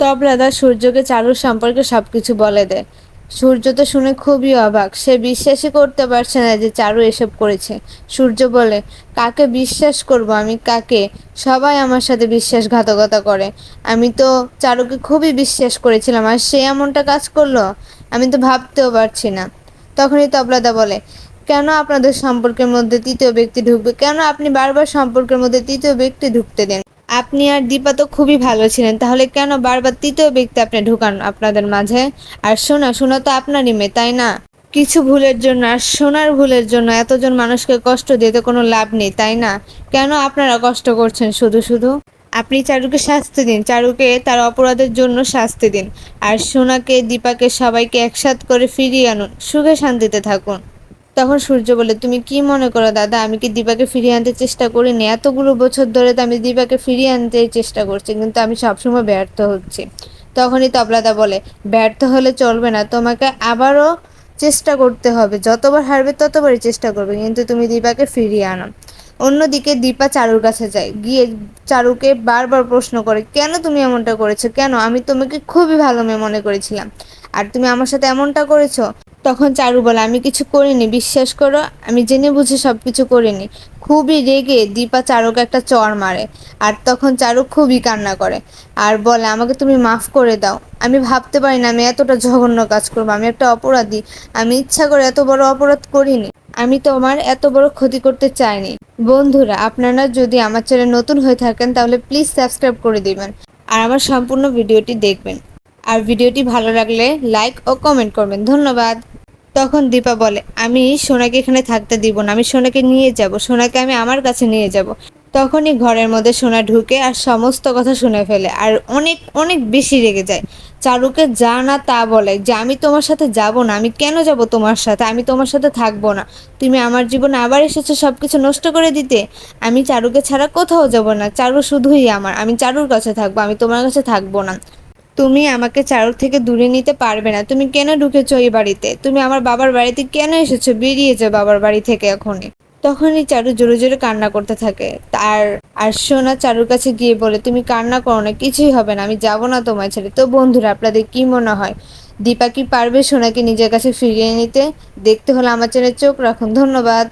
তবলাদা সূর্যকে চারুর সম্পর্কে সবকিছু বলে দেয় সূর্য তো শুনে খুবই অবাক। সে বিশ্বাসই করতে পারছে না যে চারু এসব করেছে। সূর্য বলে, কাকে বিশ্বাস করব আমি? কাকে? সবাই আমার সাথে বিশ্বাসঘাতকতা করে। আমি তো চারুকে খুবই বিশ্বাস করেছিলাম, আর সে এমনটা কাজ করল? আমি তো ভাবতেও পারছি না। তখনই তবলাদা বলে, কেন আপনাদের সম্পর্কের মধ্যে তৃতীয় ব্যক্তি ঢুকবে? কেন আপনি বারবার সম্পর্কের মধ্যে তৃতীয় ব্যক্তি ঢুকতে দেন? আপনি আর দীপা তো খুবই ভালো ছিলেন। তাহলে কেন বারবার তৃতীয় ব্যক্তি আপনি ঢুকান আপনাদের মাঝে? আর শোনা শোনা তো আপনারই মেয়ে, তাই না? কিছু ভুলের জন্য আর সোনার ভুলের জন্য এতজন মানুষকে কষ্ট দিয়ে তো কোনো লাভ নেই, তাই না? কেন আপনারা কষ্ট করছেন শুধু শুধু? আপনি চারুকে শাস্তি দিন, চারুকে তার অপরাধের জন্য শাস্তি দিন। আর সোনাকে, দীপাকে সবাইকে একসাথ করে ফিরিয়ে আনুন, সুখে শান্তিতে থাকুন। তখন সূর্য বলে, তুমি কি মনে করো দাদা, আমি কি দীপাকে ফিরিয়ে আনতে চেষ্টা করিনি? এতগুলো বছর ধরে তো আমি দীপাকে ফিরিয়ে আনতে চেষ্টা করছি, কিন্তু আমি সবসময় ব্যর্থ হচ্ছি। তখনই তবলাদা বলে, ব্যর্থ হলে চলবে না, তোমাকে আবারও চেষ্টা করতে হবে। যতবার হারবে ততবারই চেষ্টা করবে, কিন্তু তুমি দীপাকে ফিরিয়ে আনো। অন্যদিকে দীপা চারুর কাছে যায়, গিয়ে চারুকে বারবার প্রশ্ন করে, কেন তুমি এমনটা করেছ? কেন? আমি তোমাকে খুবই ভালো মেয়ে মনে করেছিলাম। আর তুমি আমার সাথে এমনটা করেছ? তখন চারু বলে, আমি কিছু করিনি, বিশ্বাস করো, আমি জেনে বুঝে সব কিছু করিনি। খুবই রেগে দীপা চারুকে একটা চর মারে, আর তখন চারু খুবই কান্না করে, আর বলে, আমাকে তুমি মাফ করে দাও। আমি ভাবতে পারি না আমি এতটা জঘন্য কাজ করব, আমি একটা অপরাধী, আমি ইচ্ছা করে এত বড় অপরাধ করিনি, আমি তোমার এত বড় ক্ষতি করতে চাইনি। বন্ধুরা, আপনারা যদি আমার চ্যানেল নতুন হয়ে থাকেন, তাহলে প্লিজ সাবস্ক্রাইব করে দিবেন, আর আমার সম্পূর্ণ ভিডিওটি দেখবেন। আর ভিডিওটি ভালো লাগলে লাইক ও কমেন্ট করবেন। ধন্যবাদ। তখন দীপা বলে, আমি সোনাকে এখানে থাকতে দিব না, আমি সোনাকে নিয়ে যাব, সোনাকে আমি আমার কাছে নিয়ে যাব। তখনই ঘরের মধ্যে সোনা ঢুকে আর সমস্ত কথা শুনে ফেলে আর অনেক অনেক বেশি রেগে যায়। চারুকে যা না তা বলে যে, আমি তোমার সাথে যাব না, আমি কেন যাব তোমার সাথে? আমি তোমার সাথে থাকব না। তুমি আমার জীবনে আবার এসেছ সব কিছু নষ্ট করে দিতে। আমি চারুকে ছাড়া কোথাও যাব না। চারু শুধুই আমার। আমি চারুর কাছে থাকব, আমি তোমার কাছে থাকব না। তুমি আমাকে চারুর থেকে দূরে নিতে পারবে না। তুমি কেন ঢুকেছো এই বাড়িতে? তুমি আমার বাবার বাড়িতে কেন এসেছ? বেরিয়ে যাও বাবার বাড়ি থেকে এখনই। তখনই চারু জোরে জোরে কান্না করতে থাকে। তার আর সোনা চারুর কাছে গিয়ে বলে, তুমি কান্না করো না, কিছুই হবে না, আমি যাব না তোমার ছেড়ে। তো বন্ধুরা, আপনাদের কি মনে হয়? দীপা কি পারবে সোনাকে নিজের কাছে ফিরিয়ে নিতে? দেখতে হলে আমার চ্যানেল চোখ রাখুন। ধন্যবাদ।